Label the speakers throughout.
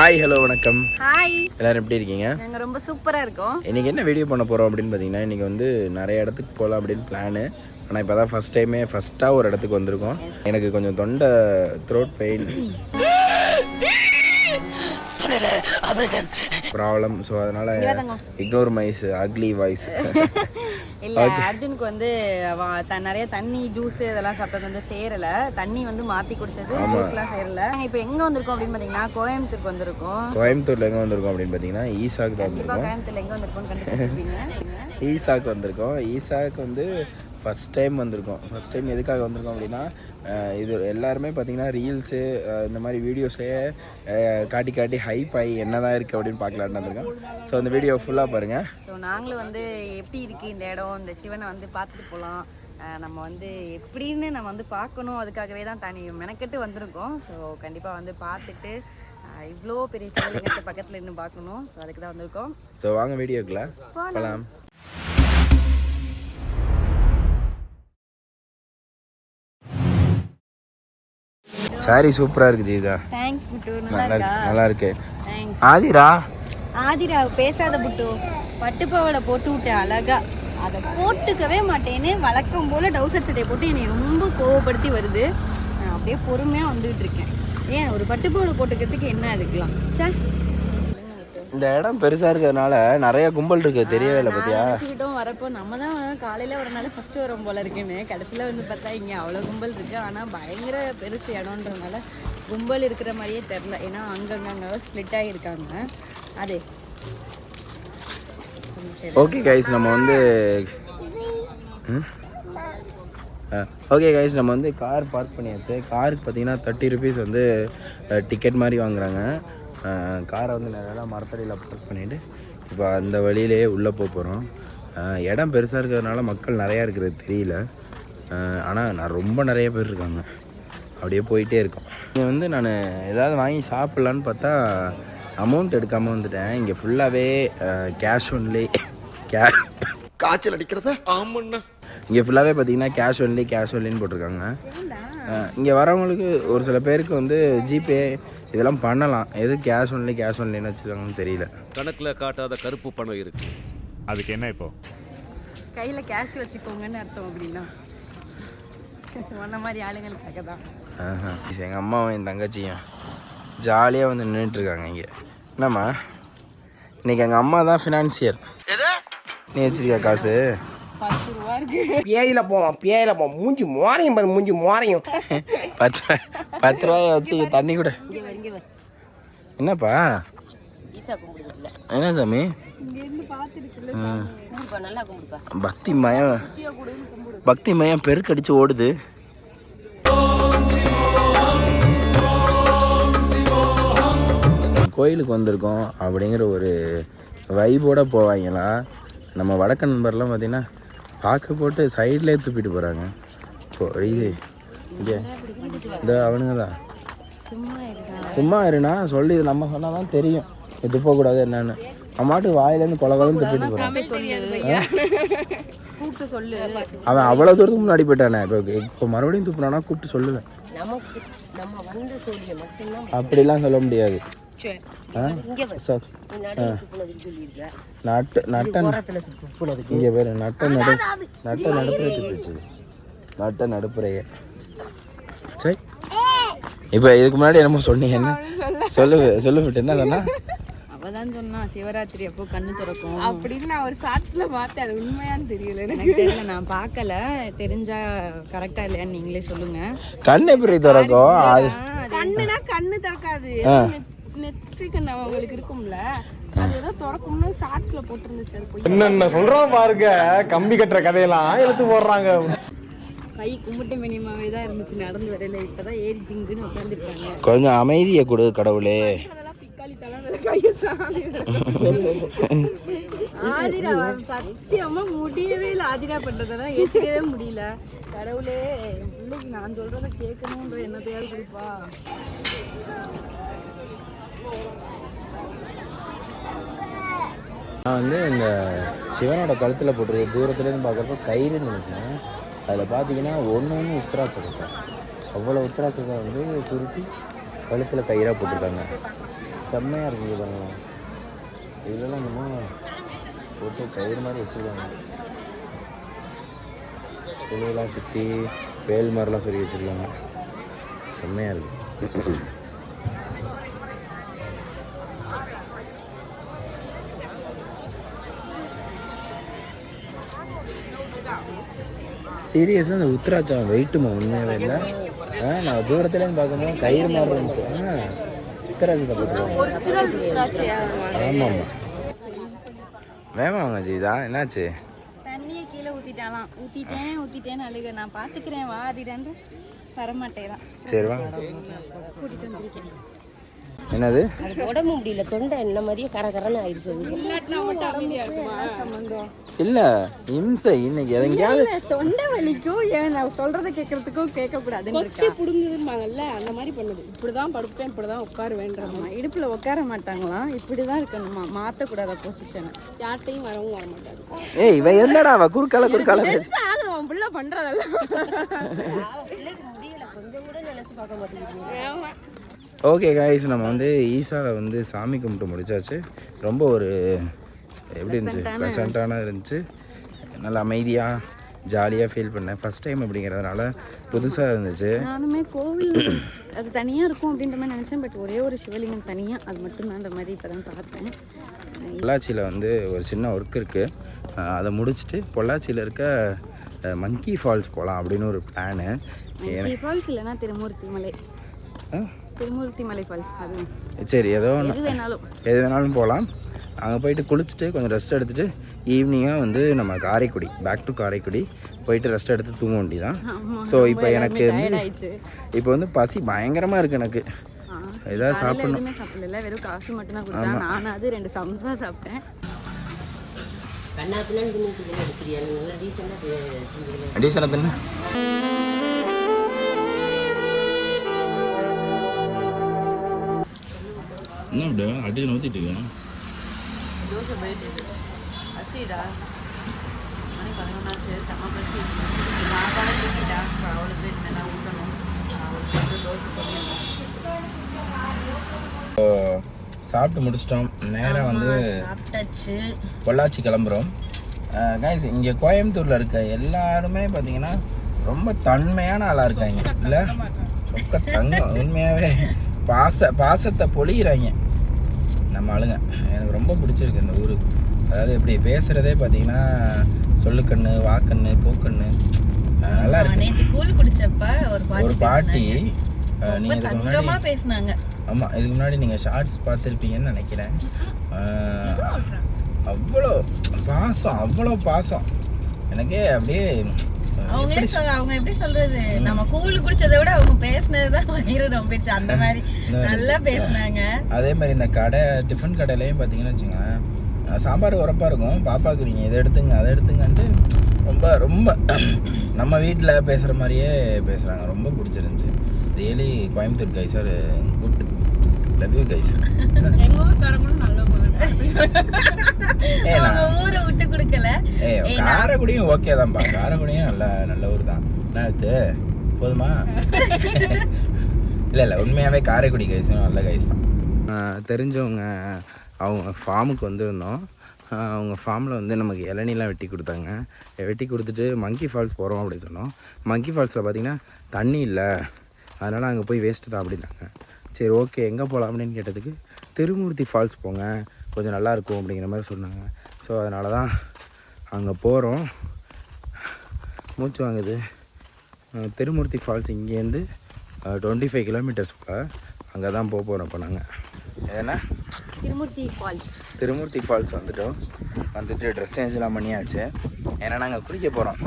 Speaker 1: Hi hello வணக்கம்.
Speaker 2: Hi
Speaker 1: எல்லாரும் எப்படி இருக்கீங்க?
Speaker 2: நாங்க ரொம்ப சூப்பரா இருக்கோம்.
Speaker 1: இன்னைக்கு என்ன வீடியோ பண்ண போகிறோம் அப்படின்னு பார்த்தீங்கன்னா இன்றைக்கி வந்து நிறைய இடத்துக்கு போகலாம் அப்படின்னு பிளானு ஆனால் இப்போ தான் ஃபஸ்ட் டைமே ஃபஸ்ட்டாக ஒரு இடத்துக்கு வந்திருக்கோம். எனக்கு கொஞ்சம் தொண்டை த்ரோட் பெயின் ப்ராப்ளம் ஸோ அதனால் இக்னோர் மைஸ் அக்லி வாய்ஸ்
Speaker 2: இல்ல அர்ஜுனுக்கு வந்து அவன் நிறைய தண்ணி ஜூஸ் இதெல்லாம் சாப்பிட்டது வந்து சேரல. தண்ணி வந்து மாத்தி குடிச்சது ஜூஸ்லாம் சேரல. இப்போ எங்க வந்திருக்கோம் அப்படின்னு பாத்தீங்கன்னா கோயம்புத்தூருக்கு வந்திருக்கோம்.
Speaker 1: கோயம்புத்தூரில் எங்கே வந்திருக்கோம் அப்படின்னு பார்த்தீங்கன்னா ஈசாக்கு தான் வந்திருக்கோம்.
Speaker 2: கோயம்புத்தூர்ல எங்க கண்டுபிடிச்சிருப்பீங்க.
Speaker 1: ஈசாக்கு வந்திருக்கோம். ஈசாக்கு வந்து ஃபஸ்ட் டைம் வந்திருக்கோம். ஃபஸ்ட் டைம் எதுக்காக வந்திருக்கோம் அப்படின்னா இது எல்லாருமே பார்த்தீங்கன்னா ரீல்ஸு இந்த மாதிரி வீடியோஸே காட்டி காட்டி ஹைப் ஆகி என்ன தான் இருக்குது அப்படின்னு பார்க்கலான்னு வந்திருக்கோம். ஸோ அந்த வீடியோ ஃபுல்லாக பாருங்கள்
Speaker 2: ஸோ நாங்களும் வந்து எப்படி இருக்கு இந்த இடம்? இந்த சிவனை வந்து பார்த்துட்டு போகலாம் நம்ம வந்து எப்படின்னு நம்ம வந்து பார்க்கணும். அதுக்காகவே தான் தனி மெனக்கெட்டு வந்திருக்கோம். ஸோ கண்டிப்பாக வந்து பார்த்துட்டு இவ்வளோ பெரிய சிவலிங்கத்தை பக்கத்தில் நின்று பார்க்கணும். ஸோ அதுக்கு தான் வந்திருக்கோம்.
Speaker 1: ஸோ வாங்க வீடியோக்குள்ள போகலாம் சாரி சூப்பராக இருக்குது ஜீதா
Speaker 2: தேங்க்ஸ் புட்டு. நல்லா இருக்கா?
Speaker 1: இருக்கு நல்லா இருக்கு. ஆதிரா?
Speaker 2: ஆதிரா பேசாத புட்டு. பட்டுப்பாவடை போட்டு விட்டேன் அழகா. அதை போட்டுக்கவே மாட்டேன்னு வழக்கம் போல டவுசர் சட்டையை போட்டு என்னை ரொம்ப கோவப்படுத்தி வருது. நான் அப்படியே பொறுமையாக வந்துகிட்டு இருக்கேன். ஏன் ஒரு பட்டுப்பாவடை போட்டுக்கிறதுக்கு என்ன அதுக்கலாம் சே
Speaker 1: இந்த இடம் பெருசாக இருக்கிறதுனால நிறைய கும்பல் இருக்குது தெரியவே இல்லை பார்த்தியா
Speaker 2: நினச்சிக்கிட்டோம் வரப்போ நம்ம தான் காலையில் ஒரு நாள் ஃபஸ்ட்டு வரோம் போல இருக்குன்னு. கடைசியில் வந்து பார்த்தா இங்கே அவ்வளோ கும்பல் இருக்குது ஆனால் பயங்கர பெருசு இடம்ன்றதுனால கும்பல் இருக்கிற மாதிரியே தெரில ஏன்னா அங்கங்க அங்கே ஸ்ப்ளிட் ஆகியிருக்காங்க அது.
Speaker 1: ஓகே கைஸ் நம்ம வந்து ஓகே கைஸ் நம்ம வந்து கார் பார்க் பண்ணியாச்சு. காருக்கு பார்த்தீங்கன்னா தேர்ட்டி ருபீஸ் வந்து டிக்கெட் மாதிரி வாங்குறாங்க. காரை வந்து நிறையா மரத்தடியில் பார்க் பண்ணிவிட்டு இப்போ அந்த வழியிலேயே உள்ளே போக போகிறோம் இடம் பெருசாக இருக்கிறதுனால மக்கள் நிறையா இருக்கிறது தெரியல. ஆனால் நான் ரொம்ப நிறைய பேர் இருக்காங்க. அப்படியே போயிட்டே இருக்கோம். இங்கே வந்து நான் ஏதாவது வாங்கி சாப்பிட்லான்னு பார்த்தா அமௌண்ட் எடுக்காமல் வந்துட்டேன். இங்கே ஃபுல்லாகவே கேஷ் ஒன்லி கே
Speaker 3: காய்ச்சல் அடிக்கிறத? ஆமாண்ணா.
Speaker 1: இங்கே ஃபுல்லாகவே பார்த்தீங்கன்னா கேஷ் ஒன்லி கேஷ் ஒன்லின்னு போட்டிருக்காங்க. இங்கே வரவங்களுக்கு ஒரு சில பேருக்கு வந்து ஜிபே இதெல்லாம் பண்ணலாம். எது கேஷ் ஒன்லி கேஷ் ஒன்லின்னு வச்சுருக்காங்கன்னு தெரியல.
Speaker 3: கணக்குல காட்டாத கருப்பு பணம் இருக்கு.
Speaker 4: அதுக்கு என்ன இப்போ?
Speaker 2: கையில் கேஷ் வச்சுக்கோங்கன்னு அர்த்தம் அப்படின்னா. உன்ன மாதிரி ஆளுங்களுக்காக தான்.
Speaker 1: ஆஹா எங்கள் அம்மாவும் என் தங்கச்சியும் ஜாலியாக வந்து நின்றுட்டுருக்காங்க இங்கே. என்னம்மா? இன்னைக்கு எங்கள் அம்மா தான் ஃபினான்சியர் நீ வச்சிருக்கியா காசு?
Speaker 2: பத்து ரூபா இருக்கு.
Speaker 5: பேயில போவான் பேயில போவான் மூஞ்சி மோரையும் பாரு மூஞ்சி மோரையும்
Speaker 1: பத்து பத்து ரூபாய வச்சு தண்ணி கூட. என்னப்பா? என்ன சாமி? பக்தி மயம். பக்தி மயம் பெருக்கடிச்சு ஓடுது. கோயிலுக்கு வந்திருக்கோம் அப்படிங்கிற ஒரு வைபோட போவாங்களா? நம்ம வடக்க நண்பர்லாம் பார்த்தீங்கன்னா பாக்கு போட்டு சைட்லேயே துப்பிட்டு போகிறாங்க இப்போ இது இங்கே. இந்த அவனுங்க தான்
Speaker 2: சும்மா
Speaker 1: இருனா சொல்லி நம்ம சொன்னால் தான் தெரியும். இது துப்பக்கூடாது என்னன்னு. அம்மாட்டு வாயிலேருந்து கொலன்னு துப்பிட்டு போகிறான் அவன் அவ்வளோ தூரத்துக்கு முன்னாடி போயிட்டானே. இப்போ இப்போ மறுபடியும் துப்புனானா கூப்பிட்டு சொல்லுவேன். அப்படிலாம் சொல்ல முடியாது. நட்டு நட்ட இங்கே பேர் நட்ட நடு நட்ட நடுப்புற நட்ட நடுப்புறைய. சரி. இப்போ இதுக்கு முன்னாடி என்னமோ சொன்னீங்க என்ன? சொல்லு. சொல்லு விட்டு என்ன சொன்னா?
Speaker 2: அவதான் சொன்னா சிவராத்திரி அப்போ கண்ணு திறக்கும்?
Speaker 6: அப்படின்னு நான் ஒரு ஷார்ட்ஸ்ல பார்த்தேன் அது உண்மையான்னு தெரியல. எனக்கு
Speaker 2: தெரியல நான் பார்க்கல. தெரிஞ்சா கரெக்டா இல்லையான்னு நீங்களே சொல்லுங்க.
Speaker 1: கண் எப்படி திறக்கும்?
Speaker 6: கண்ணுனா கண்ணு திறக்காது. நெற்றி கண்ணு அவங்களுக்கு இருக்கும்ல
Speaker 7: என்னென்ன சொல்றான் பாருங்க கம்பி கட்டுற கதையெல்லாம் எடுத்து போடுறாங்க.
Speaker 2: கை கும்பிட்டு மினிமாவே தான் இருந்துச்சு நடந்து வரையில. இப்பதான் ஏறி ஜிங்குன்னு உட்காந்துருக்காங்க
Speaker 1: கொஞ்சம் அமைதியை கொடு கடவுளே.
Speaker 2: ஆதிரா சத்தியமா முடியவே இல்லை. ஆதிரா பண்றதெல்லாம் ஏத்துக்கவே முடியல. கடவுளே பிள்ளைக்கு நான் சொல்றத கேட்கணுன்ற என்னத்தையாவது கொடுப்பா.
Speaker 1: நான் வந்து இந்த சிவனோட கழுத்தில் போட்டிருக்க தூரத்துலேருந்து பார்க்குறப்ப கயிறுன்னு நினச்சேன். அதில் பார்த்தீங்கன்னா ஒன்று ஒன்று உத்தராட்சம் அவ்வளோ உத்தராட்சத்தை வந்து சுருட்டி கழுத்தில் கயிறாக போட்டிருக்காங்க. செம்மையாக இருக்குது பாருங்க. இதுலலாம் என்னமோ போட்டு கயிறு மாதிரி வச்சுருக்காங்க. துணியெல்லாம் சுற்றி வேல் மாதிரிலாம் சொல்லி வச்சுருக்காங்க. செம்மையாக இருக்குது சீரியஸாக அந்த உத்தராட்சம் வெயிட்டுமா உண்மையாகவே இல்லை. ஆ நான் தூரத்துலேருந்து பார்க்கும்போது கயிறு மாதிரி இருந்துச்சு. ஆ
Speaker 6: ஒரிஜினல் திராட்சையா
Speaker 1: ஆமாம்மா. வேமா வாங்க ஜீதா என்னாச்சு?
Speaker 2: தண்ணியை கீழே ஊற்றிட்டாலாம் ஊற்றிட்டேன் ஊற்றிட்டேன்னு அழுக. நான் பார்த்துக்கிறேன் வா அதிடாண்டு வரமாட்டேறான்
Speaker 1: சரி வா.
Speaker 2: கூட்டிகிட்டு வந்திருக்கேன்.
Speaker 1: என்னது?
Speaker 4: உடம்பு முடியல தொண்டை என்ன மாதிரியே கரகரன்னு ஆயிடுச்சு
Speaker 1: இல்லை இம்சை இன்னைக்கு எங்கேயாவது
Speaker 2: தொண்டை வலிக்கும் ஏன் நான் சொல்றதை கேட்கறதுக்கும் கேட்கக்கூடாதுன்னு
Speaker 6: கொத்தி புடுங்குதும்பாங்கல்ல அந்த மாதிரி பண்ணுது. இப்படிதான் படுப்பேன் இப்படிதான் உட்காருவேன்ற மாதிரி.
Speaker 2: ஆமா இடுப்புல உட்கார மாட்டாங்களாம் இப்படிதான் இருக்கணுமா? மாத்தக்கூடாத பொசிஷன்
Speaker 6: யார்ட்டையும் வரவும் வர மாட்டாது.
Speaker 1: ஏய் இவ என்னடா அவ? குறுக்கால குறுக்கால பேசு.
Speaker 2: அவன் பிள்ளை பண்றதெல்லாம்.
Speaker 4: முடியல கொஞ்சம் கூட நினைச்சு பார்க்க மாட்டேங்குது.
Speaker 1: ஓகே காய்ஸ் நம்ம வந்து ஈசாவில் வந்து சாமி கும்பிட்டு முடிச்சாச்சு. ரொம்ப ஒரு எப்படி இருந்துச்சு? ப்ளசண்ட்டான இருந்துச்சு. நல்லா அமைதியாக ஜாலியாக ஃபீல் பண்ணேன். ஃபஸ்ட் டைம் அப்படிங்கிறதுனால புதுசாக இருந்துச்சு.
Speaker 2: நானுமே கோவில் அது தனியா இருக்கும் அப்படின்ற மாதிரி நினைச்சேன். பட் ஒரே ஒரு சிவலிங்கம் தனியா அது மட்டும் தான் அந்த மாதிரி இப்பதான் பார்த்தேன்.
Speaker 1: பொள்ளாச்சியில் வந்து ஒரு சின்ன ஒர்க் இருக்குது அதை முடிச்சுட்டு பொள்ளாச்சியில் இருக்க மங்கி ஃபால்ஸ் போகலாம் அப்படின்னு ஒரு பிளானு
Speaker 2: ஃபால்ஸ் இல்லைன்னா திருமூர்த்தி மலை திருமூர்த்தி அது
Speaker 1: சரி ஏதோ ஒன்று
Speaker 2: எது வேணாலும்.
Speaker 1: எது வேணாலும் போகலாம் அங்கே போயிட்டு குளிச்சுட்டு கொஞ்சம் ரெஸ்ட் எடுத்துகிட்டு ஈவினிங்காக வந்து நம்ம காரைக்குடி பேக் டு காரைக்குடி போயிட்டு ரெஸ்ட் எடுத்து தூங்க வேண்டியதான் ஸோ இப்போ எனக்கு வந்து இப்போ வந்து பசி பயங்கரமாக இருக்குது எனக்கு. ஏதாவது சாப்பிடணும்.
Speaker 2: சாப்பிடல. வெறும் காசு மட்டும் தான் கொடுத்தா நானாவது ரெண்டு சம்சா சாப்பிட்டேன்.
Speaker 4: கண்ணா நல்லா டீசெண்டாக
Speaker 1: டீசலாக தானே என்ன அடி நூற்றிட்டு இருக்கேன். சாப்பிட்டு முடிச்சிட்டோம். நேராக வந்து பொள்ளாச்சி கிளம்புறோம். கைஸ் இங்கே கோயம்புத்தூரில் இருக்க எல்லாருமே பார்த்தீங்கன்னா ரொம்ப தன்மையான ஆளாக இருக்காங்க. இல்லை? சொக்க தங்கம். உண்மையாகவே பாச பாசத்தை பொழியிறாங்க. நம்ம ஆளுங்க. எனக்கு ரொம்ப பிடிச்சிருக்கு இந்த ஊர். அதாவது இப்படி பேசுகிறதே பார்த்தீங்கன்னா சொல்லுக்கண்ணு வாக்கண்ணு போக்கண்ணு நல்லா இருக்கு
Speaker 4: நேற்று கூழ் குடிச்சப்ப ஒரு
Speaker 1: பாட்டி நீங்கள் இதுக்கு முன்னாடி
Speaker 4: பேசினாங்க.
Speaker 1: ஆமாம் இதுக்கு முன்னாடி நீங்கள் ஷார்ட்ஸ் பார்த்துருப்பீங்கன்னு நினைக்கிறேன். அவ்வளோ பாசம் அவ்வளோ பாசம். எனக்கே அப்படியே
Speaker 4: அவங்களே சொல்ல அவங்க எப்படி சொல்றது? நம்ம கூழ் குடிச்சதை விட அவங்க பேசினதுதான் வயிறு நம்பிடுச்சு அந்த மாதிரி நல்லா பேசினாங்க.
Speaker 1: அதே மாதிரி இந்த கடை டிஃபன் கடையிலையும் பார்த்தீங்கன்னு வச்சுங்களேன் சாம்பார் உரப்பாக இருக்கும். பாப்பாவுக்கு நீங்கள் இதை எடுத்துங்க அதை எடுத்துங்கன்ட்டு ரொம்ப ரொம்ப நம்ம வீட்டில் பேசுகிற மாதிரியே பேசுகிறாங்க ரொம்ப பிடிச்சிருந்துச்சி. Really Coimbatore guys are good love you guys
Speaker 6: எங்க ஊர்க்காரங்களும் நல்ல
Speaker 1: ஏ நான்
Speaker 4: அவங்க ஊரை விட்டு கொடுக்கல.
Speaker 1: ஏய் காரைக்குடியும் ஓகே தான்ப்பா காரைக்குடியும் நல்ல நல்ல ஊர் தான். ஆச்சு போதுமா? இல்லை இல்லை உண்மையாகவே காரைக்குடி கைஸும் நல்ல கைஸ் தான். தெரிஞ்சவங்க அவங்க ஃபார்முக்கு வந்திருந்தோம். அவங்க ஃபார்மில் வந்து நமக்கு இளநிலாம் வெட்டி கொடுத்தாங்க. வெட்டி கொடுத்துட்டு மங்கி ஃபால்ஸ் போகிறோம் அப்படின்னு சொன்னோம். மங்கி ஃபால்ஸில் பார்த்தீங்கன்னா தண்ணி இல்லை. அதனால் அங்கே போய் வேஸ்ட்டு தான் அப்படின்னாங்க. சரி ஓகே எங்கே போகலாம் அப்படின்னு கேட்டதுக்கு திருமூர்த்தி ஃபால்ஸ் போங்க கொஞ்சம் நல்லா இருக்கும் அப்படிங்கிற மாதிரி சொன்னாங்க. ஸோ அதனால தான் அங்கே போகிறோம் மூச்சு வாங்குது. திருமூர்த்தி ஃபால்ஸ் இங்கேருந்து டுவெண்ட்டி ஃபைவ் கிலோமீட்டர்ஸ் போல். அங்கே தான் போக போகிறோம் இப்போ நாங்கள் ஏன்னா
Speaker 2: திருமூர்த்தி ஃபால்ஸ்
Speaker 1: திருமூர்த்தி ஃபால்ஸ் வந்துட்டோம். வந்துட்டு ட்ரெஸ் சேஞ்செலாம் பண்ணியாச்சு. ஏன்னா நாங்கள் குளிக்க போகிறோம்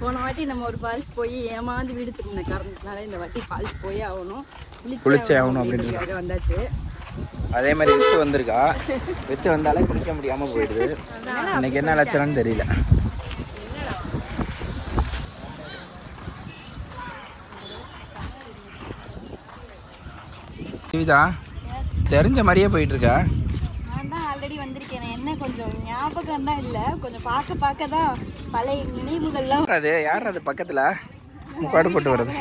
Speaker 2: போன வாட்டி நம்ம ஒரு ஃபால்ஸ் போய் ஏமாந்து வீடு திரும்பின காரணத்தினால இந்த வாட்டி ஃபால்ஸ் போய் ஆகணும்.
Speaker 1: குளிச்சே ஆகணும்.
Speaker 2: அப்படின்றதுக்காக வந்தாச்சு.
Speaker 1: அதே மாதிரி வித்து வந்திருக்கா. வித்து வந்தாலே குளிக்க முடியாமல் போயிடுது. இன்னைக்கு என்ன லட்சணம்னு தெரியல. ஜீவிதா தெரிஞ்ச மாதிரியே போயிட்டு இருக்கா
Speaker 2: நான் தான் ஆல்ரெடி வந்திருக்கேன். என்ன கொஞ்சம் ஞாபகம் தான் இல்லை. கொஞ்சம் பார்க்க பார்க்க தான் பழைய நினைவுகள்லாம்
Speaker 1: அது? யார் அது பக்கத்தில்? முக்காடு போட்டு வருது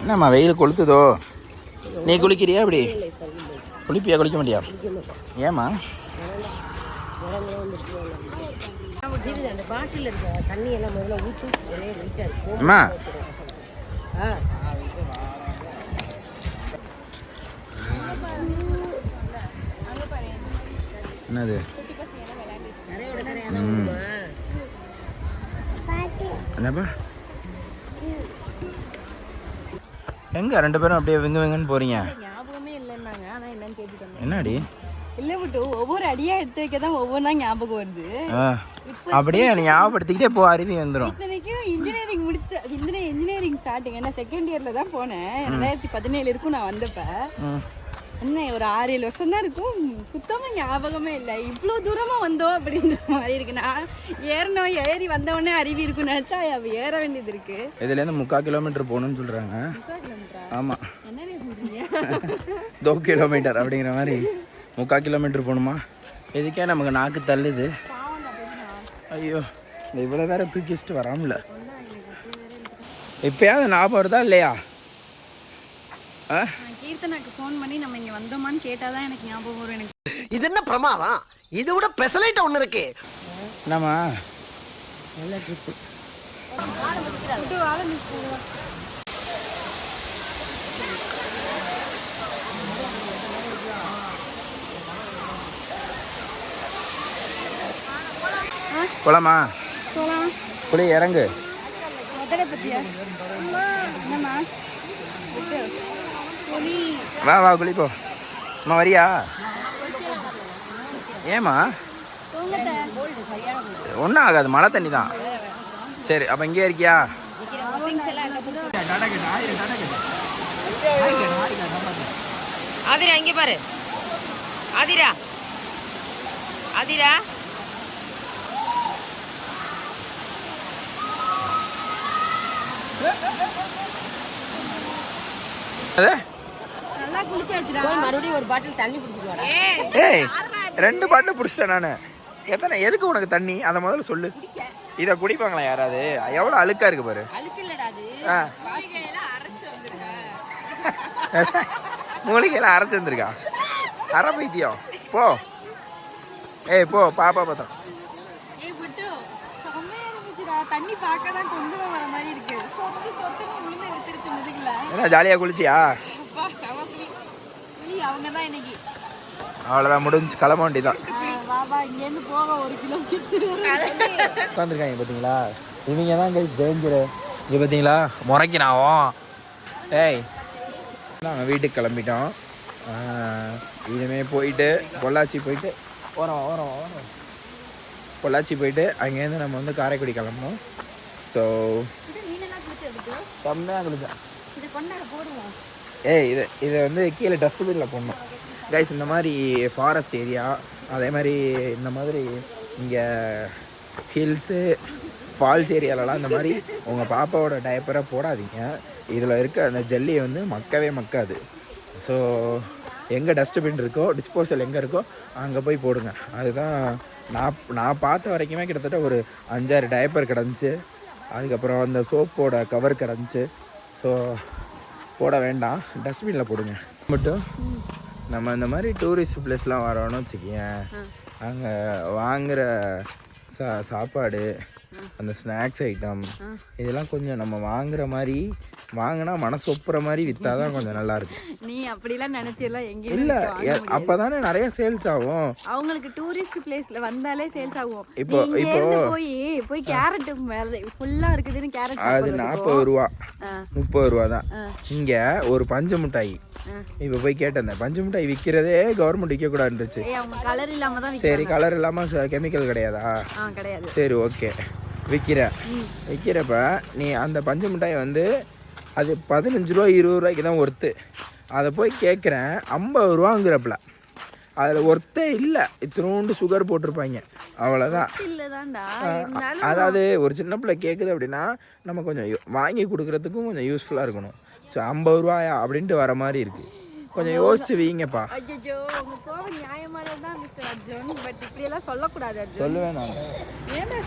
Speaker 1: என்னம்மா வெயில் கொளுத்துதோ? நீ குளிக்கிறியா அப்படி குளிப்பியா குளிக்க மாட்டியா? ஏம்மா?
Speaker 8: அந்த பாட்டில் இருக்க தண்ணி எல்லாம் முதல்ல ஊற்றி இலைய வைக்காது
Speaker 1: அம்மா என்னது ம். என்னப்பா? எங்க ரெண்டு பேரும் அப்படியே வெங்க வெங்கன்னு போறீங்க?
Speaker 2: ஞாபகமே இல்லைன்னாங்க. ஆனா என்னன்னு கேட்டுட்டு வந்தேன்
Speaker 1: என்னடி?
Speaker 2: இல்ல விட்டு ஒவ்வொரு அடியா எடுத்து வைக்க தான் ஒவ்வொன்றா ஞாபகம் வருது.
Speaker 1: அப்படியே ஞாபகப்படுத்திக்கிட்டே போ அருவி வந்துடும்
Speaker 2: இத்தனைக்கும் இன்ஜினியரிங் முடிச்ச இன்ஜினியர் இன்ஜினியரிங் ஸ்டார்டிங் என்ன செகண்ட் இயர்ல தான் போனேன். ரெண்டாயிரத்தி பதினேழு இருக்கும் நான் வந்தப்ப. என்ன ஒரு ஆறு ஏழு வருஷம் தான் இருக்கும். சுத்தமா ஞாபகமே இல்லை. இவ்வளோ தூரமா வந்தோம் அப்படின்ற மாதிரி இருக்கு. நான் ஏறணும் ஏறி வந்த உடனே அருவி இருக்குன்னு நினைச்சா ஏற வேண்டியது இருக்கு.
Speaker 1: இதுலேருந்து முக்கால் கிலோமீட்டர் போகணும்னு சொல்கிறாங்க ஆமாம் தோ கிலோமீட்டர் அப்படிங்கிற மாதிரி முக்கால் கிலோமீட்டர் போகணுமா? இதுக்கே நமக்கு நாக்கு தள்ளுது. ஐயோ இந்த இவ்வளோ வேற தூக்கி வச்சுட்டு வராமல. இப்போயாவது ஞாபகம் வருதா இல்லையா? ஆ?
Speaker 2: கீர்த்தனாக்கு ஃபோன் பண்ணி நம்ம இங்க வந்தோமான்னு கேட்டாதான் எனக்கு ஞாபகம் வரும் எனக்கு.
Speaker 5: இது என்ன பிரமாதம்? இதை விட பெசலைட் ஒண்ணு இருக்கு.
Speaker 1: என்னம்மா? போலாமா?
Speaker 2: போலாம்.
Speaker 1: குளி இறங்கு.
Speaker 2: முதல்ல பத்தியா? என்னம்மா?
Speaker 1: வா வா குளி போ அம்மா வரியா?
Speaker 2: தூங்கட்ட
Speaker 1: ஒன்றும் ஆகாது மழை தண்ணி தான் சரி அப்போ இங்கே இருக்கியா?
Speaker 8: ஆதிரா இங்க பாரு. ஆதிரா. ஆதிரா.
Speaker 1: அது?
Speaker 8: போய் மறுபடியும் ஒரு பாட்டில் தண்ணி பிடிச்சிட்டு வாடா.
Speaker 1: ஏய் ரெண்டு பாட்டில் பிடிச்சிட்டேன் நான். எத்தனை எதுக்கு உனக்கு தண்ணி? அதை முதல்ல சொல்லு. இதை குடிப்பாங்களா யாராவது? எவ்வளோ அழுக்கா இருக்கு பாரு. ஆ. மூலிகையெல்லாம் அரைச்சு வந்திருக்கா? அரை பைத்தியம். போ. ஏய் போ பாப்பா பார்த்தோம் என்ன ஜாலியாக குளிச்சியா
Speaker 2: அப்பா செம புலி புலி அவங்க தான் இன்னைக்கு.
Speaker 1: அவ்வளோதான் முடிஞ்சு கிளம்ப வேண்டியதான் உட்காந்துருக்காங்க பார்த்தீங்களா இவங்க தான் கை டேஞ்சரு இங்கே பார்த்தீங்களா முறைக்கினாவும் ஏய். நாங்கள் வீட்டுக்கு கிளம்பிட்டோம். இனிமே போயிட்டு பொள்ளாச்சி போயிட்டு ஓரம் ஓரம் ஓரம். பொள்ளாச்சி போயிட்டு அங்கேருந்து நம்ம வந்து காரைக்குடி கிளம்பணும். ஸோ செம்மையாக குளிச்சேன்
Speaker 2: இதை கொண்டாட போடுவோம்.
Speaker 1: ஏய் இது இதை வந்து கீழே டஸ்ட்பினில் போடணும். கைஸ் இந்த மாதிரி ஃபாரஸ்ட் ஏரியா அதே மாதிரி இந்த மாதிரி இங்கே ஹில்ஸு ஃபால்ஸ் ஏரியாலலாம் இந்த மாதிரி உங்கள் பாப்பாவோட டயப்பரை போடாதீங்க. இதில் இருக்க அந்த ஜல்லியை வந்து மக்கவே மக்காது. ஸோ எங்கே டஸ்ட்பின் இருக்கோ டிஸ்போசல் எங்கே இருக்கோ அங்கே போய் போடுங்க. அதுதான் நான் நான் பார்த்த வரைக்குமே கிட்டத்தட்ட ஒரு அஞ்சாறு டயப்பர் கிடந்துச்சு. அதுக்கப்புறம் அந்த சோப்போட கவர் கிடந்துச்சு. ஸோ போட வேண்டாம். டஸ்ட்பினில் போடுங்க. மட்டும் நம்ம இந்த மாதிரி டூரிஸ்ட் பிளேஸ்லாம் வரோன்னு வச்சுக்கேன் அங்கே வாங்குகிற சா சாப்பாடு அந்த ஸ்நாக்ஸ் ஐட்டம் இதெல்லாம் கொஞ்சம் நம்ம வாங்குற மாதிரி வாங்கினா மனசு ஒப்புற மாதிரி விற்றா தான் கொஞ்சம் நல்லா இருக்கும்.
Speaker 2: நீ அப்படிலாம் நினைச்செல்லாம் எங்கேயும்
Speaker 1: இல்லை அப்போ தானே நிறைய சேல்ஸ் ஆகும்.
Speaker 2: அவங்களுக்கு டூரிஸ்ட் பிளேஸ்ல வந்தாலே சேல்ஸ் ஆகும்.
Speaker 1: இப்போ- இப்போ-
Speaker 2: போய் போய் கேரட் ஃபுல்லா இருக்குதுன்னு கேரட்
Speaker 1: அது நாற்பது ரூபா. முப்பது ரூபா தான். இங்கே ஒரு பஞ்சு மிட்டாய். இப்போ போய் கேட்டிருந்தேன் பஞ்சு மிட்டாய் விற்கிறதே கவர்மெண்ட் விற்கக்கூடாதுருச்சு
Speaker 2: இல்லாம தான்
Speaker 1: சரி கலர் இல்லாமல் கெமிக்கல் கிடையாது? சரி ஓகே விற்கிற விற்கிறப்ப நீ அந்த பஞ்சு மிட்டாய் வந்து அது பதினஞ்சு ரூபா இருபது ரூபாய்க்கு தான் ஒர்த்து அதை போய் கேட்குறேன் ஐம்பது ரூபாங்கிறப்பல அதில் ஒர்த்தே இல்லை. இத்தினோண்டு சுகர் போட்டிருப்பாங்க. அவ்வளோதான் அதாவது ஒரு சின்ன பிள்ளை கேட்குது அப்படின்னா நம்ம கொஞ்சம் வாங்கி கொடுக்குறதுக்கும் கொஞ்சம் யூஸ்ஃபுல்லாக இருக்கணும். ஸோ ஐம்பது ரூபாயா அப்படின்ட்டு வர மாதிரி இருக்குது கொஞ்சம் யோசிச்சு வீங்கப்பா.
Speaker 2: ஐயோ உங்க கோவம் நியாயமானது தான் மிஸ்டர் அர்ஜுன். பட் இப்படி எல்லாம் சொல்லக்கூடாது அர்ஜுன்.
Speaker 1: சொல்லுவேன் நான்.
Speaker 2: ஏன்னா